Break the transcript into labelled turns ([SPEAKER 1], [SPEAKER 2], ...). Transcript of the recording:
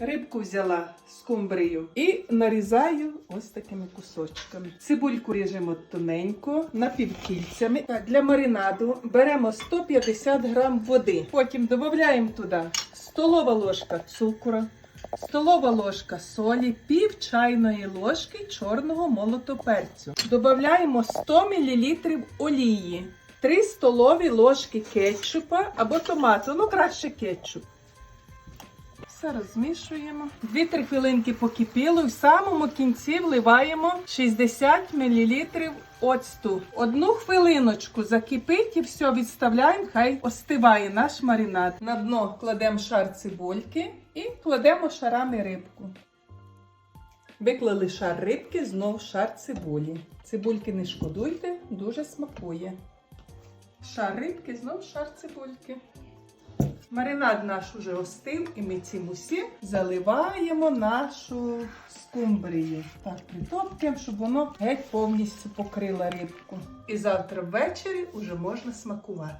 [SPEAKER 1] Рибку взяла скумбрію і нарізаю ось такими кусочками. Цибульку ріжемо тоненько, напівкільцями. Для маринаду беремо 150 грам води. Потім додаємо туди столова ложка цукру, столова ложка солі, пів чайної ложки чорного молотого перцю. Додаємо 100 мл олії. 3 столові ложки кетчупа або томату, ну краще кетчуп. Все розмішуємо. 2-3 хвилинки покипіло. В самому кінці вливаємо 60 мл оцту. Одну хвилиночку закипить і все відставляємо, хай остиває наш маринад. На дно кладемо шар цибульки і кладемо шарами рибку. Виклали шар рибки, знов шар цибулі. Цибульки не шкодуйте, дуже смакує. Шар рибки, знов шар цибульки. Маринад наш уже остив, і ми цим усім заливаємо нашу скумбрію. Так, притопкаємо, щоб воно геть повністю покрило рибку. І завтра ввечері вже можна смакувати.